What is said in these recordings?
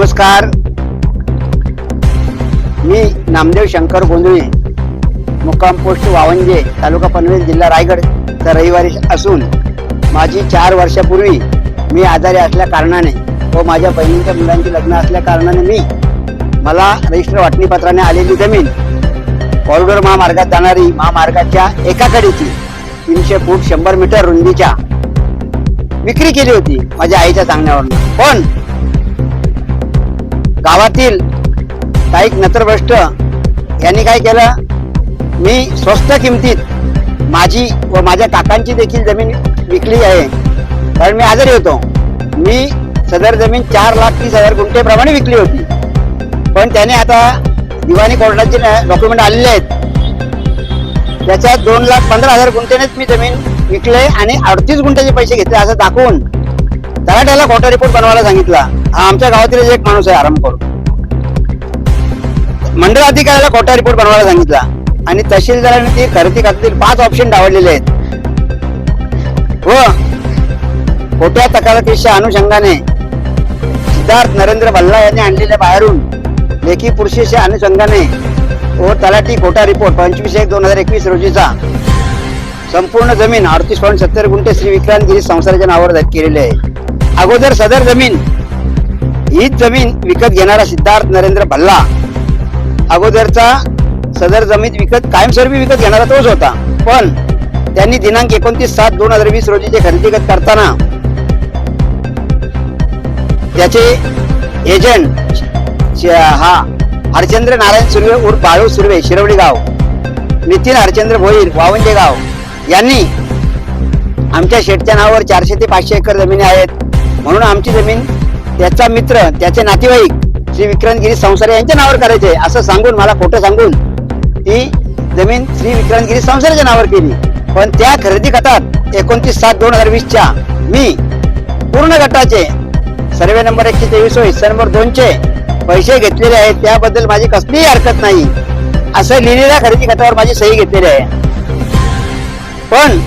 नमस्कार. मी नामदेव शंकर गोंधळे मुक्काम पोस्ट वावंजे तालुका पनवेल जिल्हा रायगड. तर रविवारी असून माझी चार वर्षापूर्वी मी आजारी असल्या कारणाने व माझ्या बहिणींच्या मुलांची लग्न असल्या कारणाने मी मला रजिस्टर वाटणीपत्राने आलेली जमीन कॉरिडॉर महामार्गात जाणारी महामार्गाच्या एका कडेची तीनशे फूट शंभर मीटर रुंदीच्या विक्री केली होती माझ्या आईच्या सांगण्यावरून. पण गावातील काही नत्रभ्रष्ट यांनी काय केलं? मी स्वस्त किमतीत माझी व माझ्या काकांची देखील जमीन विकली आहे. कारण मी आजारी होतो. मी सदर जमीन चार लाख तीस हजार गुंठेप्रमाणे विकली होती. पण त्याने आता दिवाणी कोर्टाचे डॉक्युमेंट आलेले आहेत. त्याच्यात दोन लाख पंधरा हजार गुंठेनेच मी जमीन विकले आणि अडतीस गुंठ्याचे पैसे घेतले असं दाखवून तलाट्याला खोटा रिपोर्ट बनवायला सांगितला. हा आमच्या गावातील एक माणूस आहे आराम मंडळ अधिकाऱ्याला खोटा रिपोर्ट बनवायला सांगितला. आणि तहसीलदाराने ती खरेदी खात्यातील पाच ऑप्शन डावडलेले आहेत. व खोट्या तक्रारीच्या अनुषंगाने सिद्धार्थ नरेंद्र भल्ला यांनी आणलेल्या बाहेरून लेखी पुरुषीच्या अनुषंगाने व तलाठी खोटा रिपोर्ट पंचवीस एक दोन हजार एकवीस रोजीचा संपूर्ण जमीन अडतीस पॉईंट सत्तर गुंठे श्री विक्रांत गिरी संसाराच्या नावावर केलेली आहे. अगोदर सदर जमीन हीच जमीन विकत घेणारा सिद्धार्थ नरेंद्र भल्ला. अगोदरचा सदर जमीन विकत कायमस्वरूपी विकत घेणारा तोच होता. पण त्यांनी दिनांक एकोणतीस सात दोन हजार वीस रोजीचे ते खरेदीगत करताना त्याचे एजंट हा हरचंद्र नारायण सुर्वे उर्फ बाळू सुर्वे शिरवडी गाव. नितीन हरचंद्र भोईर वावंजे गाव. यांनी आमच्या शेटच्या नावावर चारशे ते पाचशे एकर जमिनी आहेत. म्हणून आमची जमीन त्याचा मित्र त्याचे नातेवाईक श्री विक्रांतगिरी संसारे यांच्या नावावर करायचे असं सांगून मला खोटं सांगून ती जमीन श्री विक्रांतगिरी संसाराच्या नावावर केली. पण त्या खरेदी गटात एकोणतीस सात दोन हजार वीसच्या मी पूर्ण गटाचे सर्वे नंबर एकशे तेवीस व हिस्सा नंबर दोनचे पैसे घेतलेले आहेत. त्याबद्दल माझी कसलीही हरकत नाही. असं लिहिलेल्या खरेदी गटावर माझी सही घेतलेली आहे. पण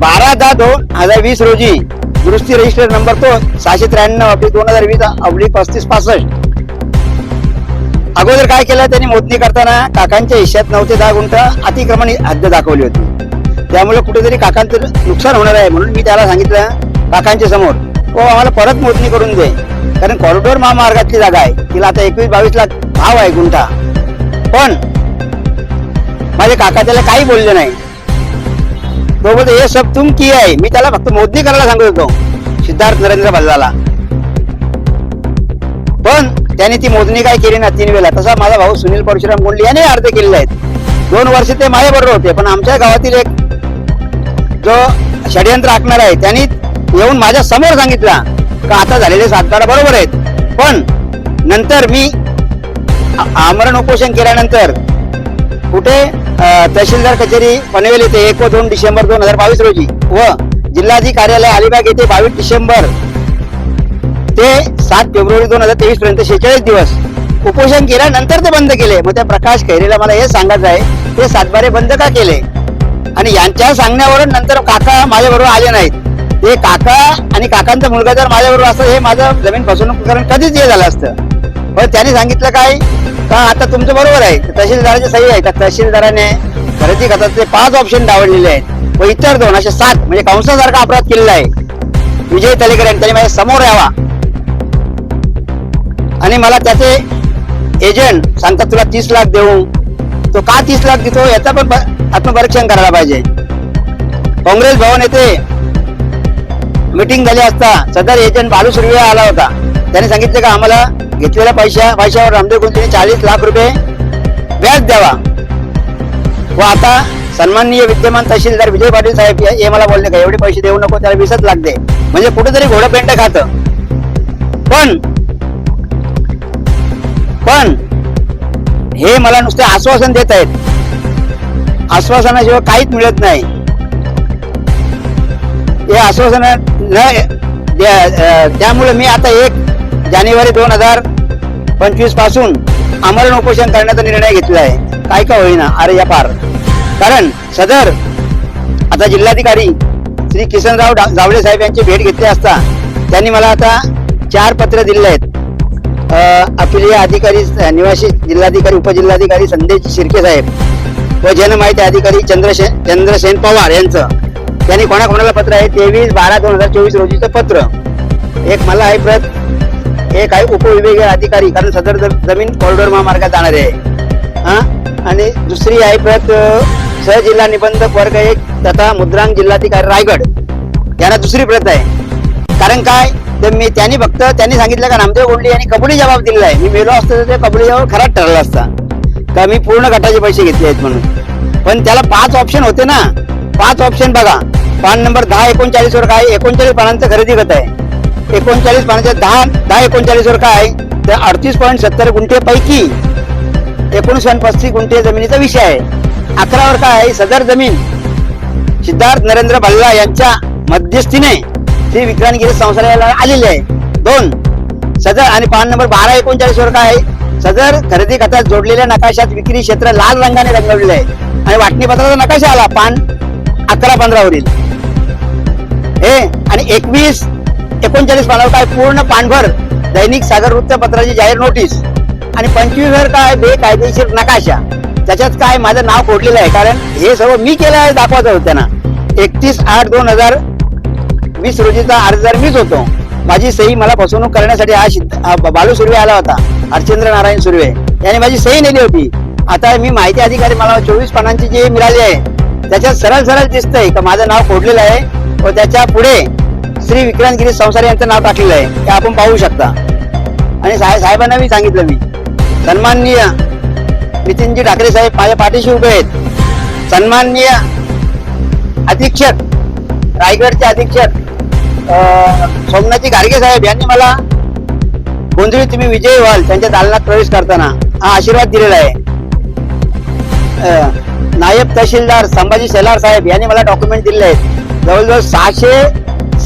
बारा दहा दोन हजार वीस रोजी दुरुस्ती रजिस्टर नंबर तो सहाशे त्र्याण्णव अब्लिक दोन हजार वीस अब्लिक पस्तीस पासष्ट. अगोदर काय केलं त्यांनी मोजणी करताना काकांच्या हिश्यात नऊ ते दहा गुंठ अतिक्रमण हद्द दाखवली होती. त्यामुळे कुठेतरी काकांचं नुकसान होणार आहे म्हणून मी त्याला सांगितलं काकांच्या समोर हो आम्हाला परत मोजणी करून दे कारण कॉरिडॉर महामार्गातली जागा आहे. तिला आता एकवीस बावीस लाख भाव आहे गुंठा. पण माझे काका त्याला काही बोलले नाही. तो बोलतो हे सब तुम की आहे. मी त्याला फक्त मोजणी करायला सांगत होतो. सिद्धार्थ नरेंद्र भल्लाला. पण त्याने ती मोजणी काय केली ना तीन वेळा तसा माझा भाऊ सुनील परशुराम गोंडली याने अर्ज केलेले आहेत. दोन वर्ष ते माझ्याबरोबर होते पण आमच्या गावातील एक जो षडयंत्र आखणार आहे त्यांनी येऊन माझ्यासमोर सांगितला का आता झालेले सातबारा बरोबर आहेत. पण नंतर मी आमरण उपोषण केल्यानंतर कुठे तहसीलदार कचेरी पनवेल येथे एक व दोन डिसेंबर दोन हजार बावीस रोजी व जिल्हाधिकारी कार्यालय अलिबाग येथे बावीस डिसेंबर ते सात फेब्रुवारी दोन हजार तेवीस पर्यंत शेहेचाळीस दिवस उपोषण केल्यानंतर ते बंद केले. मग त्या प्रकाश खैरेला मला हे सांगायचं आहे ते सातबारे बंद का केले? आणि यांच्या सांगण्यावरून नंतर काका माझ्याबरोबर आले नाहीत. ते काका आणि काकांचा मुलगा जर माझ्याबरोबर असतं हे माझं जमीन फसवणूक कारण कधीच हे झालं असतं. पण त्याने सांगितलं काय? का आता तुमचं बरोबर आहे. तहसीलदाराचे सही आहे. का तहसीलदाराने खरेदी खताचे पाच ऑप्शन डावडलेले आहेत. व इतर दोन असे सात म्हणजे कंसासारखा अपराध केलेला आहे. विजय तलेकर यांनी त्याने माझ्यासमोर यावा. आणि मला त्याचे एजंट सांगतात तुला तीस लाख देऊ. तो का तीस लाख देतो याचा पण आत्मपरीक्षण करायला पाहिजे. काँग्रेस भवन येथे मीटिंग झाली असता सदर एजंट बालू सुर्वे आला होता. त्याने सांगितलं का आम्हाला घेतलेल्या पैशा पैशावर रामदेव गुंतीने चाळीस लाख रुपये व्याज द्यावा. व आता सन्माननीय विद्यमान तहसीलदार विजय पाटील साहेब हे मला बोलले का एवढे पैसे देऊ नको त्याला वीसच लाख दे. म्हणजे कुठेतरी घोडं पेंट खात. पण पण हे मला नुसते आश्वासन देत आहेत. आश्वासनाशिवाय काहीच मिळत नाही. हे आश्वासन त्यामुळे मी आता एक जानेवारी दोन हजार पंचवीसपासून आमरण उपोषण करण्याचा निर्णय घेतला आहे काय का होईना अरे या पार. कारण सदर आता जिल्हाधिकारी श्री किसनराव जावडे जावळे साहेब यांची भेट घेतली असता त्यांनी मला आता चार पत्र दिले आहेत. अपिलीय अधिकारी निवासी जिल्हाधिकारी उपजिल्हाधिकारी संदेश शिर्के साहेब व जनमाहिती अधिकारी चंद्रशेन चंद्रसेन पवार यांचं. त्यांनी कोणाकोणाला पत्र आहे? तेवीस बारा दोन हजार चोवीस रोजीचं पत्र. एक मला आहे प्रत एक काही उपविभागीय अधिकारी कारण सदर जमीन कॉरिडॉर महामार्गात जाणार आहे. हा? आणि दुसरी आहे प्रत सहजिल्हा निबंधक वर्ग एक तथा मुद्रांक जिल्हाधिकारी रायगड. यांना दुसरी प्रत आहे. कारण काय? तर मी त्यांनी फक्त त्यांनी सांगितलं का नामदेव गोंडे यांनी कबुली जबाब दिलेला आहे. मी मेलो असतो तर ते कबुली जबाब खराब ठरला असता. का मी पूर्ण गटाचे पैसे घेतले आहेत म्हणून. पण त्याला पाच ऑप्शन होते ना. पाच ऑप्शन बघा. पान नंबर दहा एकोणचाळीस वर काय? एकोणचाळीस पानांचं खरेदी करत आहे. एकोणचाळीस पानाच्या दहा दहा एकोणचाळीस वर काय? तर अडतीस पॉईंट सत्तर गुंठे पैकी एकोणीस पॉईंट पस्तीस गुंठे जमिनीचा विषय आहे. अकरावर काय? आहे सदर जमीन. सिद्धार्थ नरेंद्र भल्ला यांच्या मध्यस्थीने श्री विक्रांतगिरी संस्थानाला आलेले आहे. दोन सदर आणि पान नंबर बारा एकोणचाळीस वर काय? आहे सदर खरेदी खतात जोडलेल्या नकाशात विक्री क्षेत्र लाल रंगाने रंगवलेले आहे. आणि वाटणी पत्राचा नकाशा आला पान अकरा पंधरावरील. हे आणि एकवीस एकोणचाळीस पानावर काय पूर्ण पानभर दैनिक सागर वृत्तपत्राची जाहीर नोटीस. आणि पंचवीस वर काय बेकायदेशीर नकाशा. त्याच्यात काय माझं नाव कोडलेलं आहे? कारण हे सर्व मी केलं आहे दाखवायचं होतं त्यांना एकतीस आठ दोन हजार वीस रोजीचा अर्जदार मीच होतो माझी सही मला फसवणूक करण्यासाठी हा सिद्ध- बालू सुर्वे आला होता हरचंद्र नारायण सुर्वे. याने माझी सही नेली होती. आता मी माहिती अधिकारी मला चोवीस पानांची जी मिळाली आहे त्याच्यात सरळ सरळ दिसतंय का माझं नाव कोडलेलं आहे व त्याच्या पुढे श्री विक्रांतगिरी संसार यांचं नाव टाकलेलं आहे ते आपण पाहू शकता. आणि साहेब साहेबांना मी सांगितलं मी. सन्माननीय नितीनजी ठाकरे साहेब माझ्या पाठीशी उभे आहेत. सन्माननीय अधीक्षक रायगडचे अधीक्षक अं, सोमनाथजी गाडगे साहेब यांनी मला गोंधळी तुम्ही विजय व्हाल त्यांच्या दालनात प्रवेश करताना हा आशीर्वाद दिलेला आहे. नायब तहसीलदार संभाजी शेलार साहेब यांनी मला डॉक्युमेंट दिले आहेत. जवळजवळ सहाशे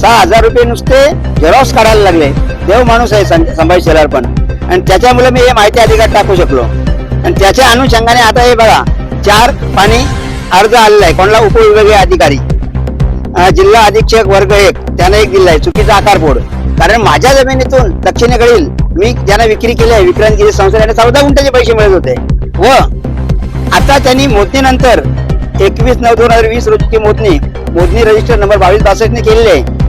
सहा हजार रुपये नुसते झेरॉक्स काढायला लागले. देव माणूस आहे संभाजी शेलार पण. आणि त्याच्यामुळे मी हे माहिती अधिकार टाकू शकलो. आणि त्याच्या अनुषंगाने आता हे बघा चार पाणी अर्ज आलेला आहे. कोणाला उपविभागीय अधिकारी? जिल्हा अधीक्षक वर्ग एक. त्यानं एक दिलाय चुकीचा आकार बोर्ड. कारण माझ्या जमिनीतून दक्षिणेकडील मी ज्यांना विक्री केली आहे विक्रांतगिरी संस्थेने चौदा गुंठ्याचे पैसे मिळत होते. व आता त्यांनी मोजणीनंतर एकवीस नऊ दोन हजार वीस रोजीची मोजणी मोजणी रजिस्टर नंबर बावीस बासष्ट ने केलेली आहे.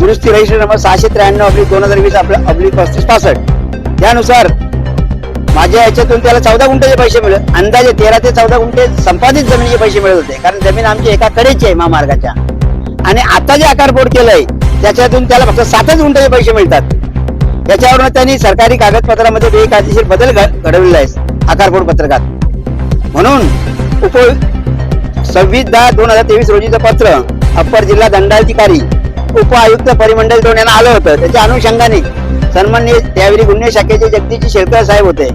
दुरुस्ती रजिस्टर नंबर सहाशे त्र्याण्णव अब्लिक दोन हजार वीस आपलं अब्लिक पस्तीस पासष्ट. त्यानुसार माझ्या याच्यातून त्याला चौदा गुंठ्याचे पैसे मिळत अंदाजे तेरा ते चौदा गुंठे संपादित जमिनीचे पैसे मिळत होते. कारण जमीन आमची एका कडेची आहे महामार्गाच्या. आणि आता जे आकारपोड केलंय त्याच्यातून त्याला फक्त सातच गुंठ्याचे पैसे मिळतात. त्याच्यावरून त्यांनी सरकारी कागदपत्रामध्ये बेकायदेशीर बदल घडवलेला आहे आकारपोड पत्रकात. म्हणून उप सव्वीस दहा दोन हजार तेवीस रोजीचं पत्र अप्पर जिल्हा दंडाधिकारी उपआयुक्त परिमंडल दोन यांना आलं होतं. त्याच्या अनुषंगाने सन्माननीय त्यावेळी गुन्हे शाखेचे जगदीश शेळकर साहेब होते.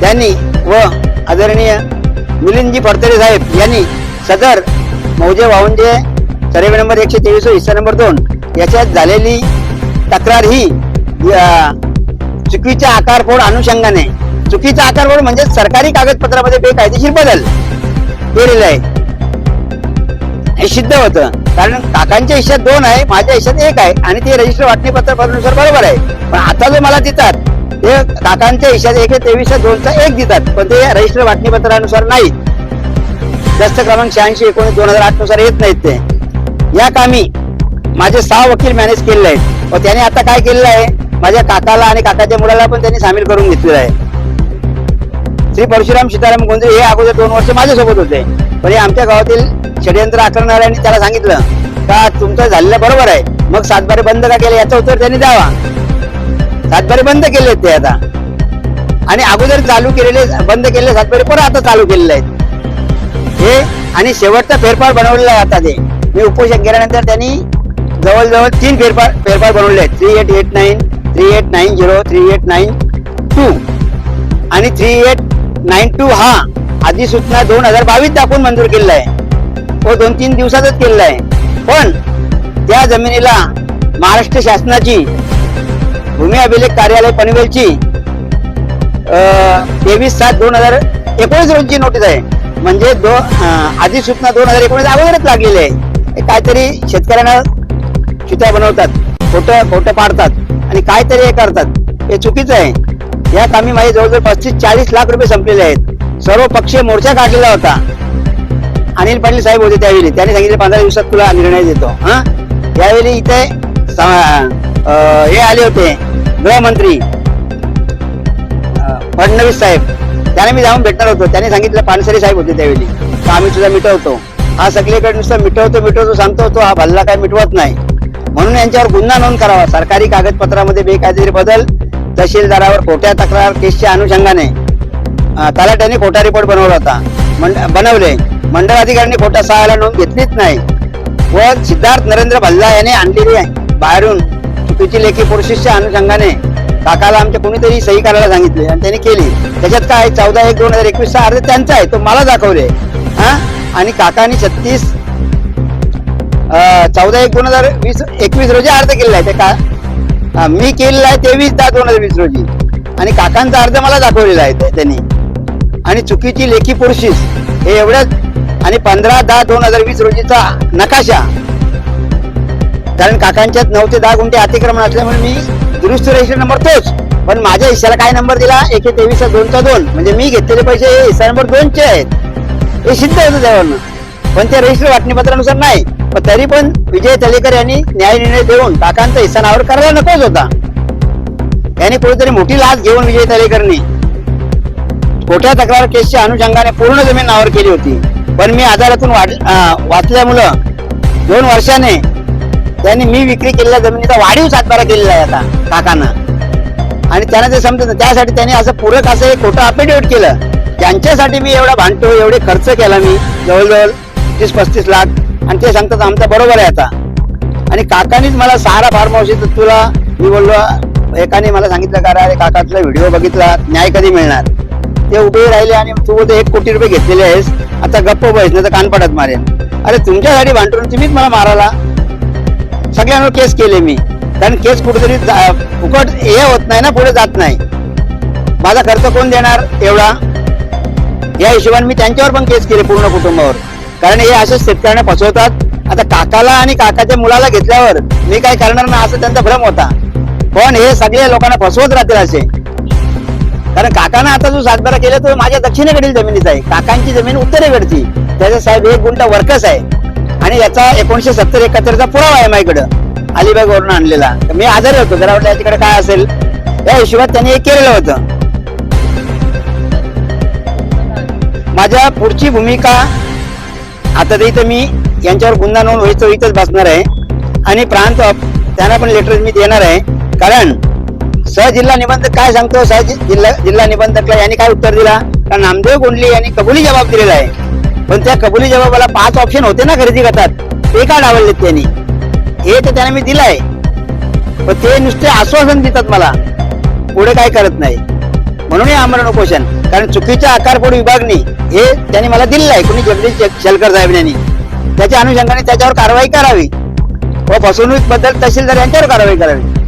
त्यांनी व आदरणीय मिलिंदजी फडतरे साहेब यांनी सदर मौजे वाहुंजे सर्वे नंबर एकशे तेवीस हिस्सा नंबर दोन याच्यात झालेली तक्रार ही चुकीच्या आकारफोड अनुषंगाने चुकीचा आकारफोड म्हणजे सरकारी कागदपत्रामध्ये बेकायदेशीर बदल केलेला आहे. हे सिद्ध होतं. कारण काकांच्या हिश्यात दोन आहे माझ्या हिश्यात एक आहे आणि ते रजिस्टर वाटणी पत्रानुसार बरोबर आहे. पण आता जो मला देतात ते काकांच्या हिश्यात एक तेवीस दोनचा एक देतात पण ते रजिस्टर वाटणी पत्रानुसार नाही जास्त क्रमांक शहाऐंशी एकोणीस दोन हजार आठनुसार येत नाहीत ते. या कामी माझे सहा वकील मॅनेज केलेले आहेत. व त्याने आता काय केलेलं आहे माझ्या काकाला आणि काकाच्या मुलाला पण त्यांनी सामील करून घेतलेलं आहे. श्री परशुराम सीताराम गोंधळे हे अगोदर दोन वर्ष माझ्यासोबत होते. पण हे आमच्या गावातील षडयंत्र आकारणाऱ्यांनी त्याला सांगितलं. का तुमचं झालेलं बरोबर आहे. मग सातबारे बंद का केले याचं उत्तर त्यांनी द्यावा. सातबारे बंद केले ते आता. आणि अगोदर चालू केलेले बंद केलेले सातबारे परत आता चालू केलेले आहेत. हे आणि शेवटचा फेरफार बनवलेला आहे आता ते. मी उपोषण केल्यानंतर त्यांनी जवळजवळ तीन फेरफार फेरफार बनवले आहेत. Three eight eight nine three eight nine zero three eight nine two आणि थ्री एट नाईन टू हा अधिसूचना दोन हजार बावीस दाखवून मंजूर केलेला आहे. व दोन तीन दिवसातच केलेला आहे. पण त्या जमिनीला महाराष्ट्र शासनाची भूमी अभिलेख कार्यालय पनवेलची तेवीस सात दोन हजार एकोणीस रोजीची नोटीस आहे. म्हणजे दो अधिसूचना दोन हजार एकोणीस अगोदरच लागलेली आहे. काहीतरी शेतकऱ्यांना चित्या बनवतात खोटं खोटं पाडतात आणि काहीतरी हे करतात. हे चुकीचं आहे. या कामी माझे जवळजवळ पस्तीस चाळीस लाख रुपये संपलेले आहेत. सर्व पक्षीय मोर्चा काढलेला होता. अनिल पाटील साहेब होते त्यावेळी. त्यांनी सांगितले पंधरा दिवसात तुला निर्णय देतो. हा? यावेळी इथे हे आले होते गृहमंत्री फडणवीस साहेब. त्याने मी जाऊन भेटणार होतो. त्याने सांगितलं पानसरे साहेब होते त्यावेळी. तर आम्ही तुझा मिटवतो. हा सगळीकडे नुसतं मिटवतो मिटवतो सांगतो तो हा भल्ला काय मिटवत नाही. म्हणून यांच्यावर गुन्हा नोंद करावा. सरकारी कागदपत्रामध्ये बेकायदेशीर बदल तहसीलदारावर खोट्या तक्रार केसच्या अनुषंगाने. तलाट्याने खोटा रिपोर्ट बनवला होता. बनवले. मंडळ अधिकाऱ्यांनी खोटा सहाला नोंद घेतलीच नाही. व सिद्धार्थ नरेंद्र भल्ला याने आणलेली आहे. बाहेरून चुकीची लेखी प्रोसेसच्या अनुषंगाने काकाला आमच्या कोणीतरी सही करायला सांगितले आणि त्यांनी केली. त्याच्यात काय चौदा एक दोन हजार एकवीसचा अर्ज त्यांचा आहे. तो मला दाखवले. हा? आणि काकानी छत्तीस चौदा एक दोन हजार वीस एकवीस रोजी अर्ज केलेला आहे. ते का मी केलेला आहे तेवीस दहा दोन हजार वीस रोजी. आणि काकांचा अर्ज मला दाखवलेला आहे त्यांनी. आणि चुकीची लेखी पुरुषीस हे एवढंच आणि पंधरा दहा दोन हजार वीस रोजीचा नकाशा. कारण काकांच्यात नऊ ते दहा गुंठे अतिक्रमण असल्यामुळे मी दुरुस्त रजिस्टर नंबर तोच. पण माझ्या हिस्साला काय नंबर दिला? एकशे तेवीस दोनचा दोन. म्हणजे मी घेतलेले पैसे हे हिस्सा नंबर दोनचे आहेत. हे सिद्ध होतं त्यावरनं पण ते रजिस्टर वाटणीपत्रानुसार नाही. पण तरी पण विजय तलेकर यांनी न्याय निर्णय देऊन काकांचा हिस्सा नावर करायला नकोच होता. यांनी कुठेतरी मोठी लाच घेऊन विजय तलेकरनी खोट्या तक्रार केसच्या अनुषंगाने पूर्ण जमीन नावर केली होती. पण मी आजारातून वाढ वाचल्यामुळं दोन वर्षाने त्यांनी मी विक्री केलेल्या जमिनीचा वाढीव सातबारा केलेला आहे आता काकानं. आणि त्यांना ते समजत त्यासाठी त्यांनी असं पूरक असं एक खोटं अफिडेविट केलं. त्यांच्यासाठी मी एवढा भांडतो एवढे खर्च केला मी जवळजवळ तीस पस्तीस लाख. आणि ते सांगतात आमचा बरोबर आहे आता. आणि काकानीच मला सारा फार्म हाऊस तुला मी बोललो एकाने मला सांगितलं का रे अरे काकातला व्हिडिओ बघितला न्याय कधी मिळणार? ते उभे राहिले आणि तू बोलतो एक कोटी रुपये घेतलेले आहेस. आता गप्प बस नाही तर कान पडत मारेन. अरे तुमच्यासाठी भांडून तुम्हीच मला माराला सगळ्यांवर केस केले मी. कारण केस कुठेतरी फुकट हे होत नाही ना पुढे जात नाही. माझा खर्च कोण देणार एवढा? या हिशोबाने मी त्यांच्यावर पण केस केले पूर्ण कुटुंबावर. कारण हे असे शेतकऱ्यांना फसवतात. आता काकाला आणि काकाच्या मुलाला घेतल्यावर मी काय करणार ना असं त्यांचा भ्रम होता. पण हे सगळे लोकांना फसवत राहतील असे. कारण काकानं आता जो सातबारा केला तो माझ्या दक्षिणेकडील जमिनीचा आहे. काकांची जमीन उत्तरेकडची. त्याचा साहेब एक गुंडा वर्कस आहे. आणि याचा एकोणीशे सत्तर एकाहत्तरचा पुरावा आहे माझ्याकडं. अलिबाग वरून आणलेला. तर मी आजारी होतो. जरा वाटलं याच्याकडे काय असेल. या हिशोबात त्यांनी हे केलेलं होतं. माझ्या पुढची भूमिका आता तर इथं मी यांच्यावर गुन्हा नोंद व्हायचं इथंच बसणार आहे. आणि प्रांत त्यांना पण लेटर मी देणार आहे. कारण सहजिल्हा निबंधक काय सांगतो? सह जिल्हा जिल्हा निबंधकला यांनी काय उत्तर दिला? कारण नामदेव गोंडले यांनी कबुली जबाब दिलेला आहे. पण त्या कबुली जबाबाला पाच ऑप्शन होते ना खरेदी करतात ते का डावललेत त्यांनी. हे तर त्यांना मी दिलंय. पण ते नुसते आश्वासन देतात मला. पुढे काय करत नाही. म्हणून हे आमरण उपोषण. कारण चुकीच्या आकारपोड विभागणी हे त्यांनी मला दिलेलं आहे कुणी जगदीश शेलकर साहेब यांनी. त्याच्या अनुषंगाने त्याच्यावर कारवाई करावी. व फसवणूकबद्दल तहसीलदार यांच्यावर कारवाई करावी.